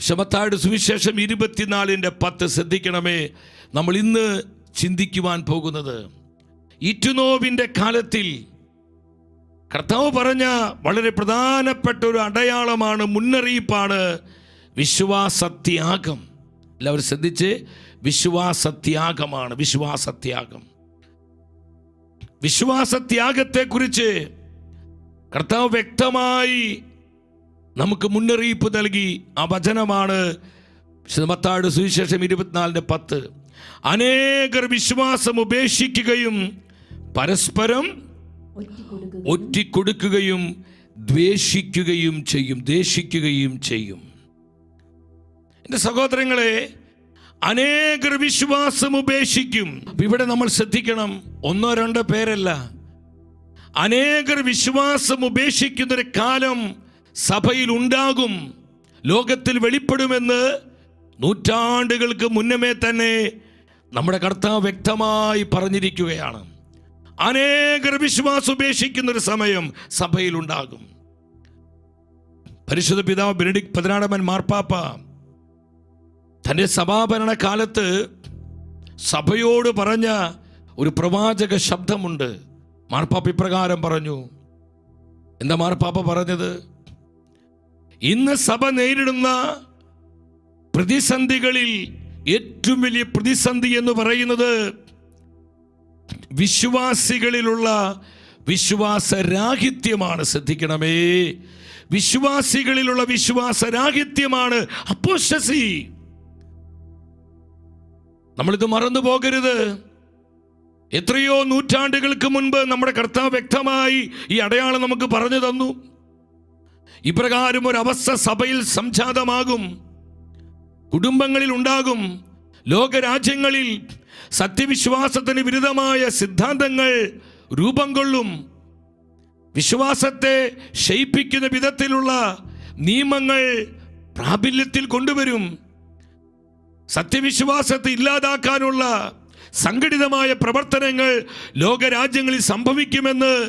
ശമത്തായുടെ സുവിശേഷം ഇരുപത്തിനാലിന്റെ പത്ത് ശ്രദ്ധിക്കണമേ. നമ്മൾ ഇന്ന് ചിന്തിക്കുവാൻ പോകുന്നത് ഇറ്റുനോവിന്റെ കാലത്തിൽ കർത്താവ് പറഞ്ഞ വളരെ പ്രധാനപ്പെട്ട ഒരു അടയാളമാണ് മുന്നറിയിപ്പാണ് വിശ്വാസത്യാഗം. എല്ലാവരും ശ്രദ്ധിച്ച് വിശ്വാസത്യാഗമാണ് വിശ്വാസത്യാഗം. വിശ്വാസത്യാഗത്തെക്കുറിച്ച് കർത്താവ് വ്യക്തമായി നമുക്ക് മുന്നറിയിപ്പ് നൽകി. ആ വചനമാണ് മത്താട് സുവിശേഷം ഇരുപത്തിനാലിന്റെ പത്ത്. അനേകർ വിശ്വാസം ഉപേക്ഷിക്കുകയും പരസ്പരം ഒറ്റിക്കൊടുക്കുക ഒറ്റിക്കൊടുക്കുകയും ദ്വേഷിക്കുകയും ചെയ്യും ദ്വേഷിക്കുകയും ചെയ്യും. എന്റെ സഹോദരങ്ങളെ അനേകർ വിശ്വാസം ഉപേക്ഷിക്കും. ഇവിടെ നമ്മൾ ശ്രദ്ധിക്കണം ഒന്നോ രണ്ടോ പേരല്ല. അനേകർ വിശ്വാസം ഉപേക്ഷിക്കുന്നൊരു കാലം സഭയിൽ ഉണ്ടാകും ലോകത്തിൽ വെളിപ്പെടുമെന്ന് നൂറ്റാണ്ടുകൾക്ക് മുന്നമേ തന്നെ നമ്മുടെ കർത്താവ് വ്യക്തമായി പറഞ്ഞിരിക്കുകയാണ്. അനേകർ വിശ്വാസം ഉപേക്ഷിക്കുന്ന ഒരു സമയം സഭയിൽ ഉണ്ടാകും പരിശുദ്ധ പിതാവ് ബെനഡിക് പതിനാടമൻ മാർപ്പാപ്പ തന്റെ സഭാഭരണ കാലത്ത് സഭയോട് പറഞ്ഞ ഒരു പ്രവാചക ശബ്ദമുണ്ട്. മാർപ്പാപ്പ ഇപ്രകാരം പറഞ്ഞു. എന്താ മാർപ്പാപ്പ പറഞ്ഞത്? ഇന്ന് സഭ നേരിടുന്ന പ്രതിസന്ധികളിൽ ഏറ്റവും വലിയ പ്രതിസന്ധി എന്ന് പറയുന്നത് വിശ്വാസികളിലുള്ള വിശ്വാസരാഹിത്യമാണ്. ശ്രദ്ധിക്കണമേ. വിശ്വാസികളിലുള്ള വിശ്വാസരാഹിത്യമാണ് അപ്പോശസി നമ്മളിത് മറന്നു പോകരുത്. എത്രയോ നൂറ്റാണ്ടുകൾക്ക് മുൻപ് നമ്മുടെ കർത്താവ് വ്യക്തമായി ഈ അടയാളം നമുക്ക് പറഞ്ഞു തന്നു. ഇപ്രകാരം ഒരു അവസ്ഥ സഭയിൽ സംജാതമാകും. കുടുംബങ്ങളിൽ ഉണ്ടാകും. ലോകരാജ്യങ്ങളിൽ സത്യവിശ്വാസത്തിന് വിരുദ്ധമായ സിദ്ധാന്തങ്ങൾ രൂപം കൊള്ളും. വിശ്വാസത്തെ ക്ഷയിപ്പിക്കുന്ന വിധത്തിലുള്ള നിയമങ്ങൾ പ്രാബല്യത്തിൽ കൊണ്ടുവരും. സത്യവിശ്വാസത്തെ ഇല്ലാതാക്കാനുള്ള സംഘടിതമായ പ്രവർത്തനങ്ങൾ ലോകരാജ്യങ്ങളിൽ സംഭവിക്കുമെന്ന്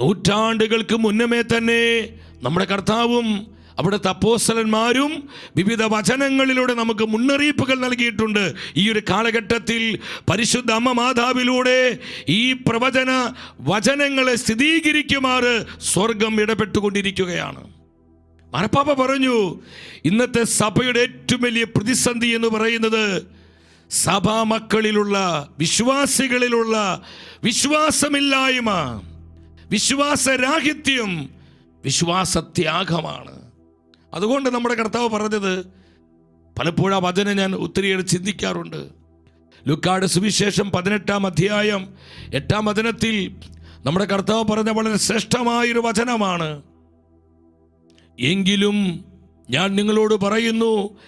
നൂറ്റാണ്ടുകൾക്ക് മുന്നമേ തന്നെ നമ്മുടെ കർത്താവും അവിടുത്തെ അപ്പോസ്തലന്മാരും വിവിധ വചനങ്ങളിലൂടെ നമുക്ക് മുന്നറിയിപ്പുകൾ നൽകിയിട്ടുണ്ട്. ഈ ഒരു കാലഘട്ടത്തിൽ പരിശുദ്ധ അമ്മ മാതാവിലൂടെ ഈ പ്രവചന വചനങ്ങളെ സ്ഥിരീകരിക്കുമാറ് സ്വർഗം ഇടപെട്ടുകൊണ്ടിരിക്കുകയാണ്. മരപ്പാപ്പ പറഞ്ഞു ഇന്നത്തെ സഭയുടെ ഏറ്റവും വലിയ പ്രതിസന്ധി എന്ന് പറയുന്നത് സഭാ മക്കളിലുള്ള വിശ്വാസികളിലുള്ള വിശ്വാസമില്ലായ്മ വിശ്വാസരാഹിത്യം വിശ്വാസത്യാഗമാണ്. അതുകൊണ്ട് നമ്മുടെ കർത്താവ് പറഞ്ഞത് പലപ്പോഴും ആ വചനം ഞാൻ ഒത്തിരിയേറെ ചിന്തിക്കാറുണ്ട്. ലുക്കാട് സുവിശേഷം പതിനെട്ടാം അധ്യായം എട്ടാം വചനത്തിൽ നമ്മുടെ കർത്താവ് പറഞ്ഞ വളരെ ശ്രേഷ്ഠമായൊരു വചനമാണ്. എങ്കിലും ഞാൻ നിങ്ങളോട് പറയുന്നു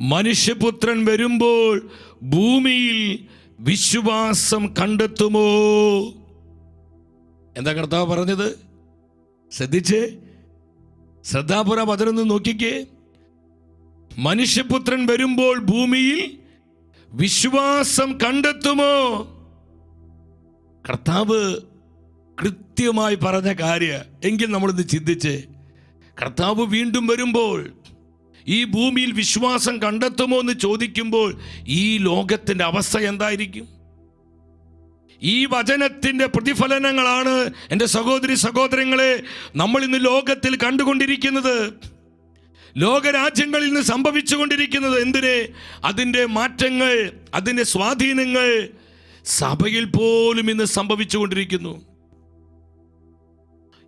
മനുഷ്യപുത്രൻ വരുമ്പോൾ ഭൂമിയിൽ വിശ്വാസം കണ്ടെത്തുമോ? എന്താ കർത്താവ് പറഞ്ഞത്? ശ്രദ്ധിച്ചേ. ശ്രദ്ധാപുര പതിനൊന്ന് നോക്കിക്കേ. മനുഷ്യപുത്രൻ വരുമ്പോൾ ഭൂമിയിൽ വിശ്വാസം കണ്ടെത്തുമോ? കർത്താവ് കൃത്യമായി പറഞ്ഞ കാര്യ. എങ്കിൽ നമ്മളിന്ന് ചിന്തിച്ച്. കർത്താവ് വീണ്ടും വരുമ്പോൾ ഈ ഭൂമിയിൽ വിശ്വാസം കണ്ടെത്തുമോ എന്ന് ചോദിക്കുമ്പോൾ ഈ ലോകത്തിന്റെ അവസ്ഥ എന്തായിരിക്കും? ഈ വചനത്തിന്റെ പ്രതിഫലനങ്ങളാണ് എന്റെ സഹോദരി സഹോദരങ്ങളെ നമ്മൾ ഇന്ന് ലോകത്തിൽ കണ്ടുകൊണ്ടിരിക്കുന്നത്. ലോകരാജ്യങ്ങളിൽ നിന്ന് സംഭവിച്ചുകൊണ്ടിരിക്കുന്നത് എന്തിനെ? അതിന്റെ മാറ്റങ്ങൾ അതിന്റെ സ്വാധീനങ്ങൾ സഭയിൽ പോലും ഇന്ന് സംഭവിച്ചുകൊണ്ടിരിക്കുന്നു.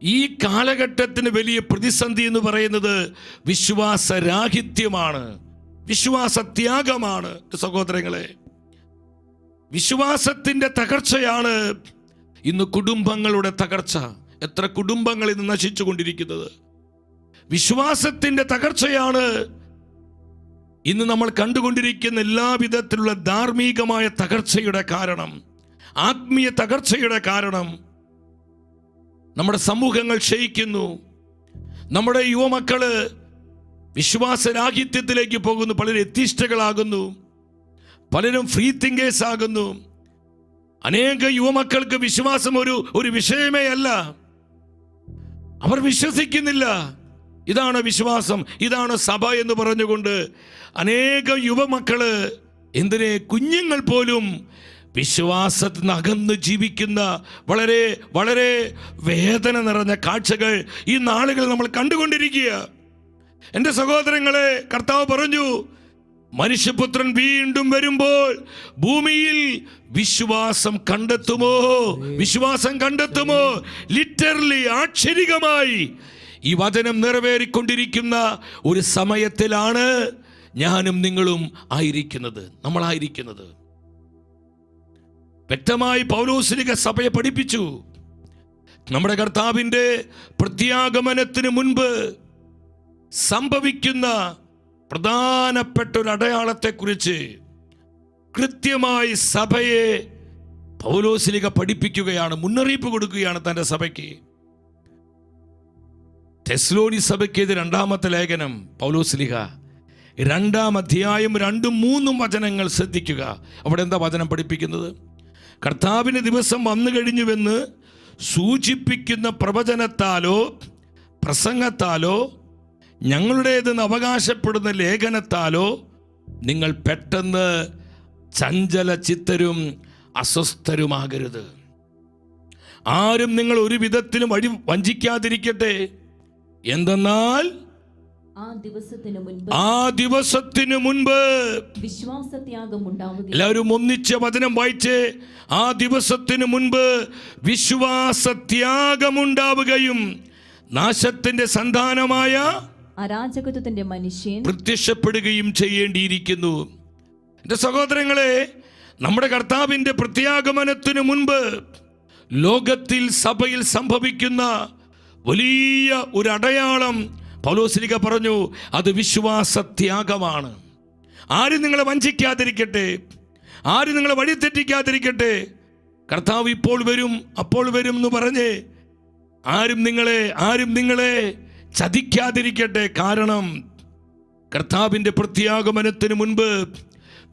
ഈ കാലഘട്ടത്തിന് വലിയ പ്രതിസന്ധി എന്ന് പറയുന്നത് വിശ്വാസരാഹിത്യമാണ്. വിശ്വാസത്യാഗമാണ് സഹോദരങ്ങളെ. വിശ്വാസത്തിന്റെ തകർച്ചയാണ് ഇന്ന് കുടുംബങ്ങളുടെ തകർച്ച. എത്ര കുടുംബങ്ങൾ ഇന്ന് നശിച്ചു കൊണ്ടിരിക്കുന്നത്. വിശ്വാസത്തിന്റെ തകർച്ചയാണ് ഇന്ന് നമ്മൾ കണ്ടുകൊണ്ടിരിക്കുന്ന എല്ലാവിധത്തിലുള്ള ധാർമ്മികമായ തകർച്ചയുടെ കാരണം. ആത്മീയ തകർച്ചയുടെ കാരണം. നമ്മുടെ സമൂഹങ്ങൾ ക്ഷയിക്കുന്നു. നമ്മുടെ യുവമക്കൾ വിശ്വാസരാഹിത്യത്തിലേക്ക് പോകുന്നു. പലരും എത്തിഷ്ടകളാകുന്നു പലരും ഫ്രീ തിങ്കേഴ്സ് ആകുന്നു. അനേക യുവമക്കൾക്ക് വിശ്വാസം ഒരു ഒരു വിഷയമേ അല്ല. അവർ വിശ്വസിക്കുന്നില്ല. ഇതാണ് വിശ്വാസം ഇതാണ് സഭ എന്ന് പറഞ്ഞുകൊണ്ട് അനേക യുവമക്കൾ എന്തിനെ കുഞ്ഞുങ്ങൾ പോലും വിശ്വാസത്തിൽ നിന്ന് അകന്ന് ജീവിക്കുന്ന വളരെ വളരെ വേദന നിറഞ്ഞ കാഴ്ചകൾ ഈ നാളുകൾ നമ്മൾ കണ്ടുകൊണ്ടിരിക്കുക എന്റെ സഹോദരങ്ങളെ കർത്താവ് പറഞ്ഞു മനുഷ്യപുത്രൻ വീണ്ടും വരുമ്പോൾ ഭൂമിയിൽ വിശ്വാസം കണ്ടെത്തുമോ? വിശ്വാസം കണ്ടെത്തുമോ? ലിറ്ററലി ആക്ഷരികമായി ഈ വചനം നിറവേറിക്കൊണ്ടിരിക്കുന്ന ഒരു സമയത്തിലാണ് ഞാനും നിങ്ങളും ആയിരിക്കുന്നത് നമ്മളായിരിക്കുന്നത്. വ്യക്തമായി പൗലോസ്ലിക സഭയെ പഠിപ്പിച്ചു. നമ്മുടെ കർത്താവിന്റെ പ്രത്യാഗമനത്തിന് മുൻപ് സംഭവിക്കുന്ന പ്രധാനപ്പെട്ട ഒരു അടയാളത്തെക്കുറിച്ച് കൃത്യമായി സഭയെ പൗലോസ്ലിക പഠിപ്പിക്കുകയാണ് മുന്നറിയിപ്പ് കൊടുക്കുകയാണ് തന്റെ സഭയ്ക്ക്. തെസ്ലോനി സഭയ്ക്ക് ഇത് രണ്ടാമത്തെ ലേഖനം പൗലോസ്ലിഹ രണ്ടാം അധ്യായം രണ്ടും മൂന്നും വചനങ്ങൾ ശ്രദ്ധിക്കുക. അവിടെ എന്താ വചനം പഠിപ്പിക്കുന്നത്? കർത്താവിന് ദിവസം വന്നു കഴിഞ്ഞുവെന്ന് സൂചിപ്പിക്കുന്ന പ്രവചനത്താലോ പ്രസംഗത്താലോ ഞങ്ങളുടേതെന്ന് അവകാശപ്പെടുന്ന ലേഖനത്താലോ നിങ്ങൾ പെട്ടെന്ന് ചഞ്ചല ചിത്തരും അസ്വസ്ഥരുമാകരുത്. ആരും നിങ്ങൾ ഒരു വിധത്തിലും വഴി വഞ്ചിക്കാതിരിക്കട്ടെ. എന്തെന്നാൽ ആ ദിവസത്തിനു മുൻപ് എല്ലാവരും ഒന്നിച്ച വചനം വായിച്ച് ആ ദിവസത്തിനു മുൻപ് വിശ്വാസത്യാഗമുണ്ടാവുകയും നാശത്തിന്റെ സന്താനമായ അരാജകത്വത്തിന്റെ മനുഷ്യൻ പ്രത്യക്ഷപ്പെടുകയും ചെയ്യേണ്ടിയിരിക്കുന്നു. എന്റെ സഹോദരങ്ങളെ നമ്മുടെ കർത്താവിന്റെ പ്രത്യാഗമനത്തിനു മുൻപ് ലോകത്തിൽ സഭയിൽ സംഭവിക്കുന്ന വലിയ ഒരു അടയാളം പൗലോസ്ലിക പറഞ്ഞു അത് വിശ്വാസത്യാഗമാണ്. ആരും നിങ്ങളെ വഞ്ചിക്കാതിരിക്കട്ടെ? ആരും നിങ്ങളെ വഴിതെറ്റിക്കാതിരിക്കട്ടെ? കർത്താവ് ഇപ്പോൾ വരും അപ്പോൾ വരും എന്ന് പറഞ്ഞ് ആരും നിങ്ങളെ ആരും നിങ്ങളെ ചതിക്കാതിരിക്കട്ടെ. കാരണം കർത്താവിന്റെ പ്രത്യാഗമനത്തിന് മുൻപ്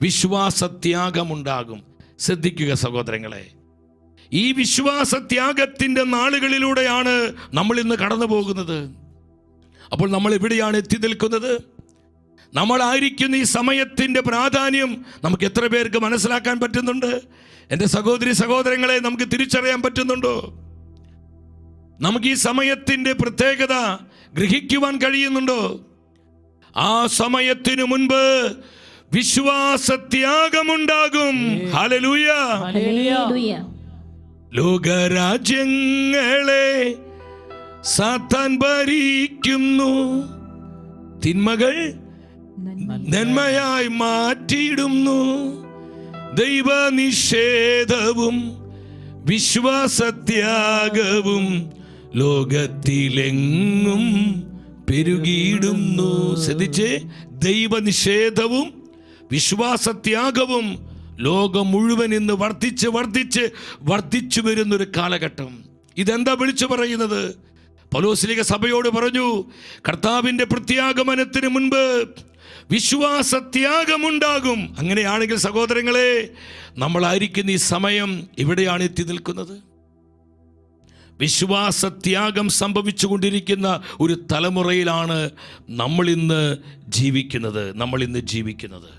വിശ്വാസത്യാഗമുണ്ടാകും. ശ്രദ്ധിക്കുക സഹോദരങ്ങളെ. ഈ വിശ്വാസത്യാഗത്തിന്റെ നാളുകളിലൂടെയാണ് നമ്മൾ ഇന്ന് കടന്നു പോകുന്നത് അപ്പോൾ നമ്മൾ എവിടെയാണ് എത്തി നിൽക്കുന്നത്? നമ്മളായിരിക്കുന്ന ഈ സമയത്തിന്റെ പ്രാധാന്യം നമുക്ക് എത്ര പേർക്ക് മനസ്സിലാക്കാൻ പറ്റുന്നുണ്ട്? എന്റെ സഹോദരി സഹോദരങ്ങളെ നമുക്ക് തിരിച്ചറിയാൻ പറ്റുന്നുണ്ടോ? നമുക്ക് ഈ സമയത്തിന്റെ പ്രത്യേകത ഗ്രഹിക്കുവാൻ കഴിയുന്നുണ്ടോ? ആ സമയത്തിനു മുൻപ് വിശ്വാസത്യാഗമുണ്ടാകും. ഹലലൂയ. ലോകരാജ്യങ്ങളെ സാത്താൻ ഭരിക്കുന്നു. തിന്മകൾ നന്മയായി മാറ്റിയിടുന്നു. ദൈവനിഷേധവും വിശ്വാസത്യാഗവും ലോകത്തിലെങ്ങും പെരുകിയിടുന്നു. ശ്രദ്ധിച്ച് ദൈവനിഷേധവും വിശ്വാസത്യാഗവും ലോകം മുഴുവൻ ഇന്ന് വർദ്ധിച്ച് വർദ്ധിച്ച് വർദ്ധിച്ചു വരുന്നൊരു കാലഘട്ടം. ഇതെന്താ വിളിച്ചു പറയുന്നത്? പലോസ്ലിക സഭയോട് പറഞ്ഞു കർത്താവിന്റെ പ്രത്യാഗമനത്തിന് മുൻപ് വിശ്വാസത്യാഗമുണ്ടാകും. അങ്ങനെയാണെങ്കിൽ സഹോദരങ്ങളെ നമ്മളായിരിക്കുന്ന ഈ സമയം ഇവിടെയാണ് എത്തി നിൽക്കുന്നത്? വിശ്വാസത്യാഗം സംഭവിച്ചുകൊണ്ടിരിക്കുന്ന ഒരു തലമുറയിലാണ് നമ്മളിന്ന് ജീവിക്കുന്നത് നമ്മളിന്ന് ജീവിക്കുന്നത്.